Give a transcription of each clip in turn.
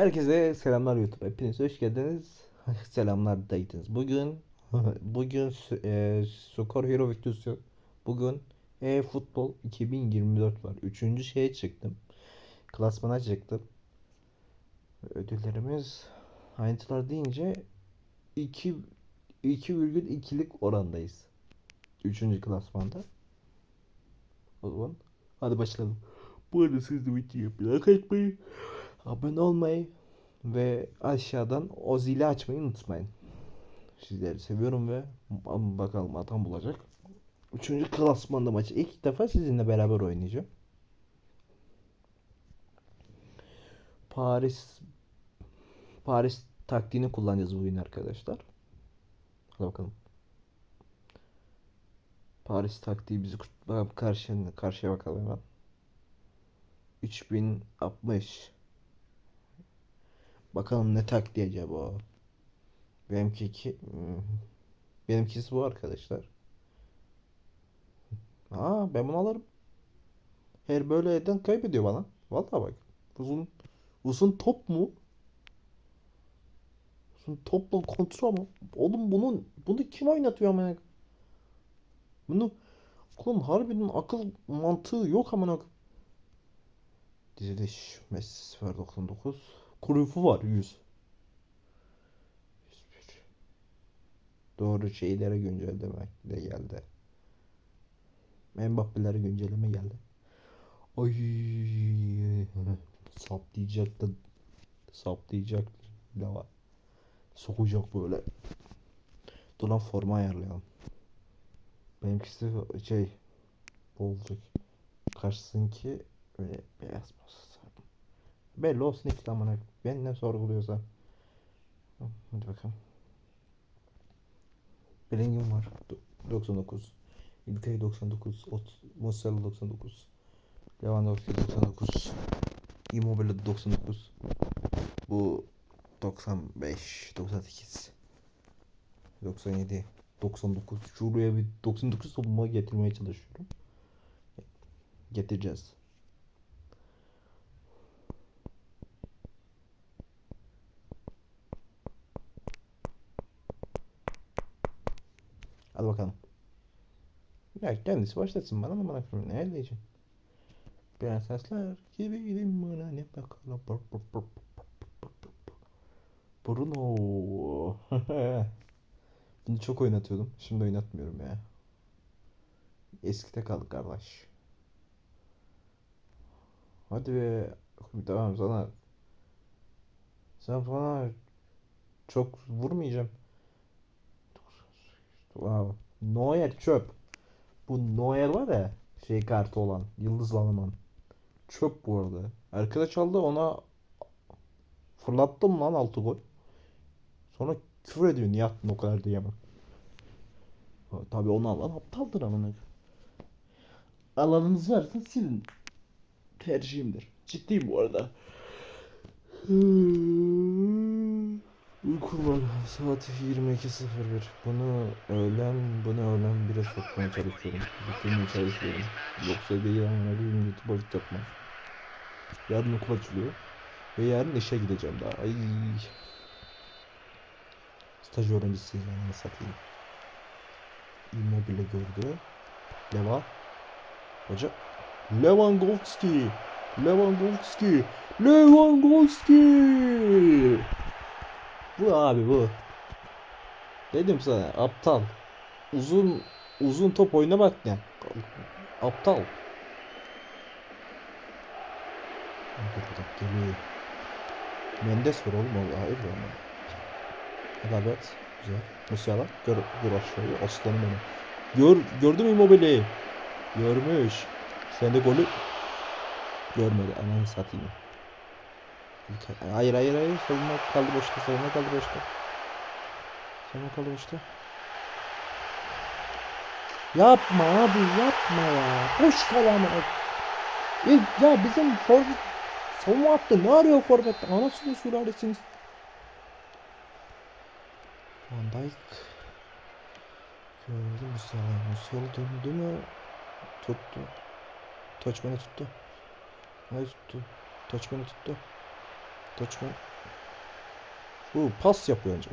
Herkese selamlar YouTube. Hepiniz hoş geldiniz. Selamlar daydınız. Bugün bugün e, Skor Hero videosu. Bugün e-futbol 2024 var. Üçüncü şeye çıktım. Klasmana çıktım. Ödüllerimiz ayrıntılar deyince 2 2,2'lik orandayız. Üçüncü klasmanda. O zaman hadi başlayalım. Bu arada siz de videoyu like etmeyi, abone olmayı ve aşağıdan o zili açmayı unutmayın. Sizleri seviyorum ve bakalım adam bulacak. Üçüncü klasmanda maçı. İlk defa sizinle beraber oynayacağım. Paris Paris taktiğini kullanacağız bugün arkadaşlar. Hadi bakalım. Paris taktiği bizi kurt- karşı karşıya bakalım hemen. 3060 Bakalım ne taktiği acaba? Benimki iki... hmm, Benimkisi bu arkadaşlar. Aa ben bunu alırım. Her böyle eden kaybediyor bana. Vallahi bak. Uzun uzun top mu? Uzun topla kontrol mu? Oğlum bunun bunu kim oynatıyor amına? Bunu oğlum harbiden akıl mantığı yok amına. Diziliş Messi var 99. Cruyff'u var 100. 101. Doğru şeylere güncelleme de geldi. Mbappe'lere güncelleme geldi. Ay saplayacaktı. Saplayacak bile var. Sokacak böyle. Dur lan forma ayarlayalım. Benimkisi şey olacak. Karşısınki Böyle beyaz masası. Belli olsun iki zamana. Ben ne sorguluyorsa. Hadi bakalım. Bellingham var. Do- 99. İlkay 99. Ot Mossela 99. Lewandowski 99. Immobile 99. Bu 95. 98. 97. 99. Şuraya bir 99 topuma getirmeye çalışıyorum. Getireceğiz. Hadi bakalım. Ya kendisi başlasın bana ama bana film ne elleyeceğim. Prensesler gibi gidin bana ne bakalım. Bruno. Bunu çok oynatıyordum. Şimdi oynatmıyorum ya. Eskide kaldık kardeş. Hadi be. Tamam sana. Sen bana çok vurmayacağım. Wow. Neuer çöp. Bu Neuer var ya şey kartı olan Yıldız Alman. Çöp bu arada. Arkadaş aldı ona fırlattım lan altı gol. Sonra küfür ediyor niye attın o kadar diyemem. Tabi onu alan aptaldır amına. Alanınız varsa silin. Tercihimdir. Ciddiyim bu arada. Uykum var. Saat 22.01. Bunu öğlen, bunu öğlen 1'e sokmaya çalışıyorum. Bitirmeye çalışıyorum. Yoksa değil ama bir gün YouTube vakit yapmam. Yarın okul açılıyor. Ve yarın işe gideceğim daha. Ay. Staj öğrencisiyiz yani satayım. Immobile gördü. Leva. Hoca. Lewandowski. Lewandowski. Lewandowski. Bu abi bu. Dedim sana aptal. Uzun uzun top oynamak ne? Aptal. Geliyor. Mendes var oğlum o hayır ya. At. Güzel. Musiala. Gör, gör aşağıya. Aslanım benim. Gör, gördün mü Immobile'yi? Görmüş. Sen de golü görmedi. Ananı satayım. Hayır hayır hayır. Savunma kaldı boşta. Savunma kaldı boşta. Savunma kaldı boşta. Yapma abi yapma ya. Boş kal ama. Ya, bizim forvet savunma attı. Ne arıyor forvet? Anasını sülalesiniz. Van Dijk. Gördü Musiala. Musiala döndü mü? Tuttu. Taç beni tuttu. Hayır tuttu. Taç beni Touchman. Bu pas yapıyor önce.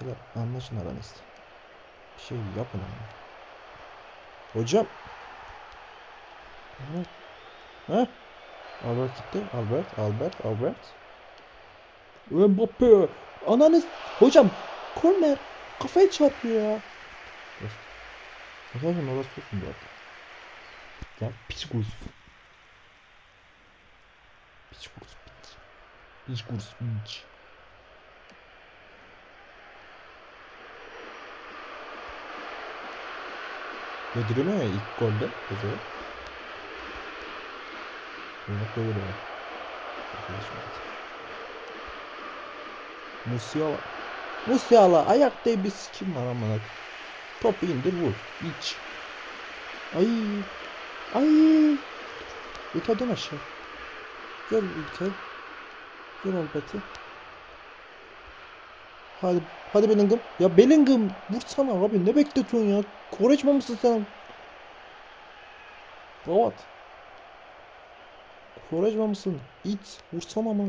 Ya da anlaşın aranızda. Bir şey yapın ama. Hocam. Evet. He? Albert gitti. Albert, Albert, Albert. Mbappe. Ananız. Hocam. Korner. Kafaya çarpıyor ya. Dur. Arkadaşlar orası tutun bu arada. Ya piç kuz. Piç kuz. Piç. Kuz. Piç. Yediremiyor ya ilk golde. Koyuyor ya. Arkadaşım. Musiala. Musiala ayakta bir sikim var amına. Topu indir vur. İç. Ay. Ay. Dön aşağı. Gel Gel Albert'i. Hadi. Hadi Bellingham. Ya Bellingham vursana abi ne bekletiyorsun ya? Koreçma mısın sen? Gavat. Koreçma mısın? İt. Vursana ama.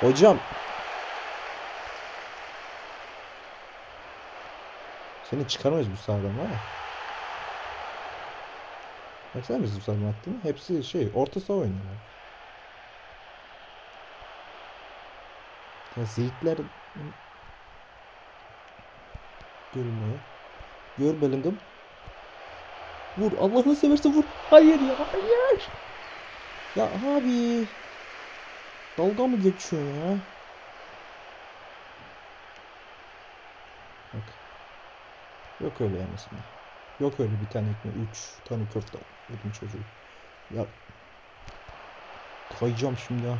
Hocam. Seni çıkaramayız bu sahadan var ya. Baksana bizim sahadan attığını. Hepsi şey orta saha oynuyor. Ya Zeytler görünmüyor. Gör Bellingham. Vur Allah'ını seversen vur. Hayır ya hayır. Ya abi. Dalga mı geçiyorsun ya? Bak. Yok öyle yemesine. Yok öyle bir tane ekmek. Üç tane köfte. Yedim çocuğu. Ya. Kayacağım şimdi ha.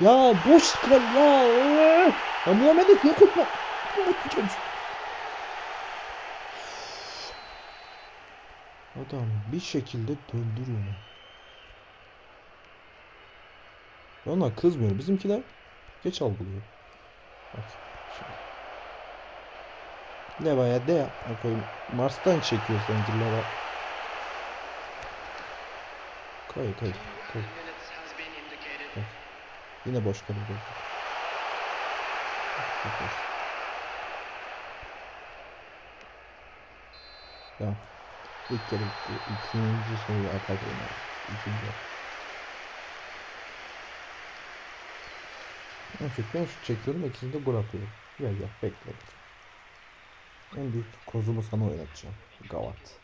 Ya boş kal ya. Ya Muhammed'e ne kokma. Yapacağım. Adam bir şekilde döndürüyor onu. Ona kızmıyor. Bizimkiler geç algılıyor. Bak şimdi. Leva'ya de yapma koyayım. Mars'tan çekiyor. Koy koy koy. Bak. Yine boş kalıyor. Tamam. İlk kere. İkinci şeyi atak oynar. İkinci. Evet ben şut çekiyorum ikisini de gol atıyorum. Gel gel bekle. En büyük kozumu sana oynatacağım. Gavat.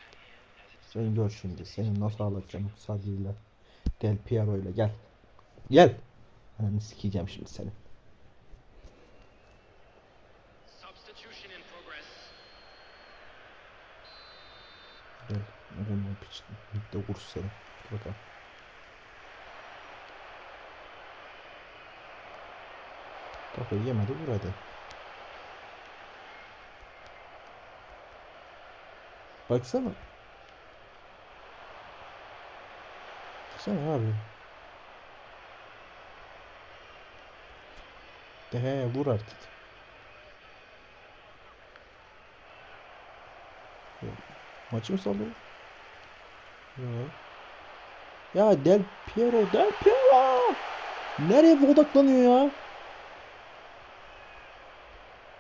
Sen gör şimdi. Seni nasıl alacağım Sadri'yle. Del Piero ile gel. Gel. Ananı sikeceğim şimdi seni. Gel. Oğlum piç. Bir de vur seni. Bakalım. Kafayı yemedi vur hadi. Baksana. Baksana abi. De he vur artık. Maçı mı sallıyor? Ya. Ya Del Piero, Del Piero! Nereye odaklanıyor ya?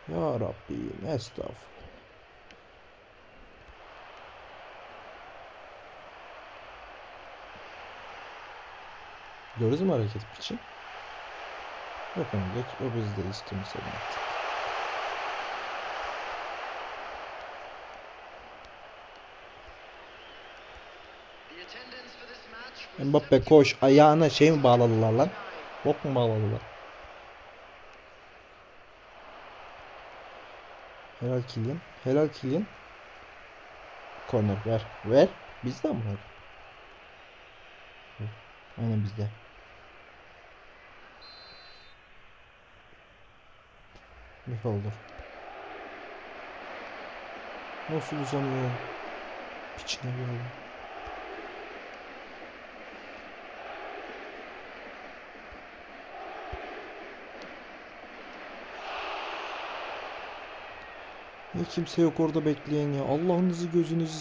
Ya Rabbim estağfurullah. Gördünüz mü hareket için? Bakın geç o bizde match was Mbappe koş ayağına şey mi bağladılar lan? Bok mu bağladılar? Helal Kylian. Helal Kylian. Korner ver. Ver. Bizde mi var? Aynen bizde. Beholder. Nasıl uzanıyor? Piçine geldi. Niye kimse yok orada bekleyen ya? Allah'ınızı gözünüzü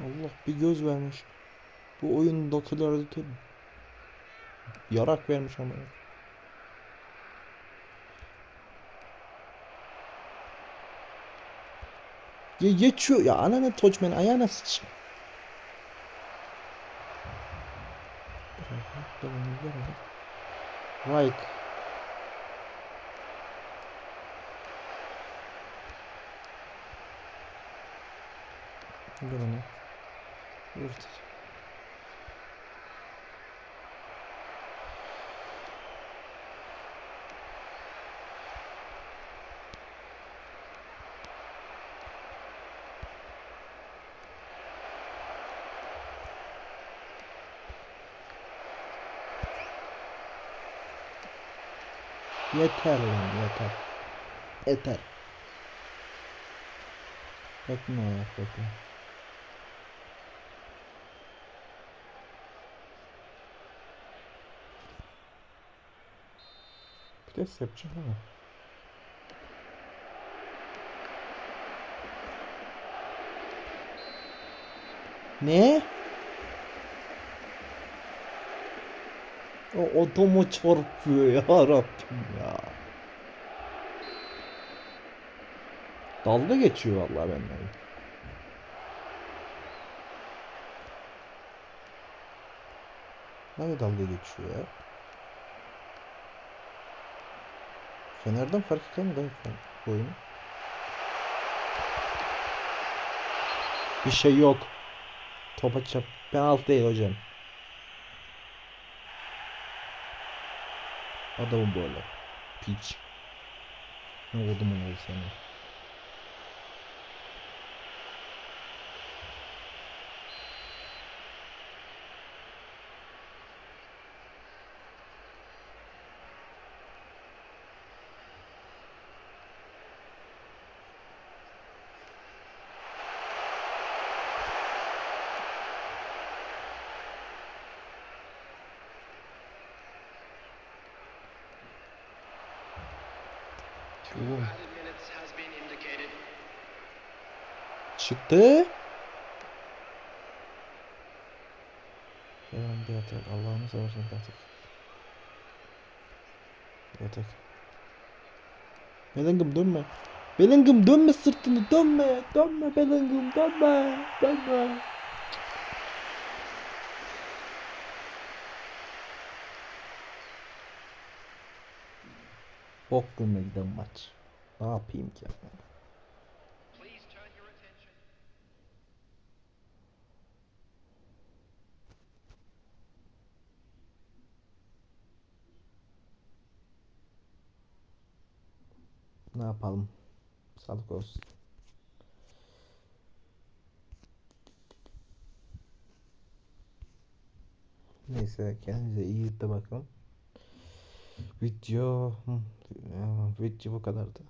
Allah bir göz vermiş. Bu oyundakiler de yarak vermiş ama. Ya geçiyor ya ananı toçmen ayağına sıç. Right. Dur onu. Vur. Yeter lan yeter. Yeter. Bekle ayak bekle. Pres yapacağım ama. Ne? O adamı çarpıyor ya Rabbim ya. Dalga geçiyor vallahi benden. Nerede dalga geçiyor ya? Fener'den fark mi bu oyunu? Bir şey yok. Topa çap. Penaltı değil hocam. Adamın böyle. Piç. Ne oldu mu indicated. Çıktı. Hemen bir atak. Allah'ını seversen bir atak. Bir atak. Bellingham dönme. Bellingham dönme sırtını dönme. Dönme Bellingham dönme. Dönme. Bok gülme giden maç. Ne yapayım ki? Ne yapalım? Sağlık olsun. Neyse kendinize iyi de bakın. Video e, video bu kadardı.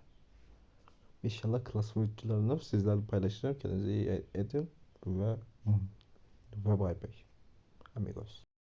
İnşallah klas videolarını sizlerle paylaşacağım. Kendinize iyi edin ve ve bay bay. Amigos.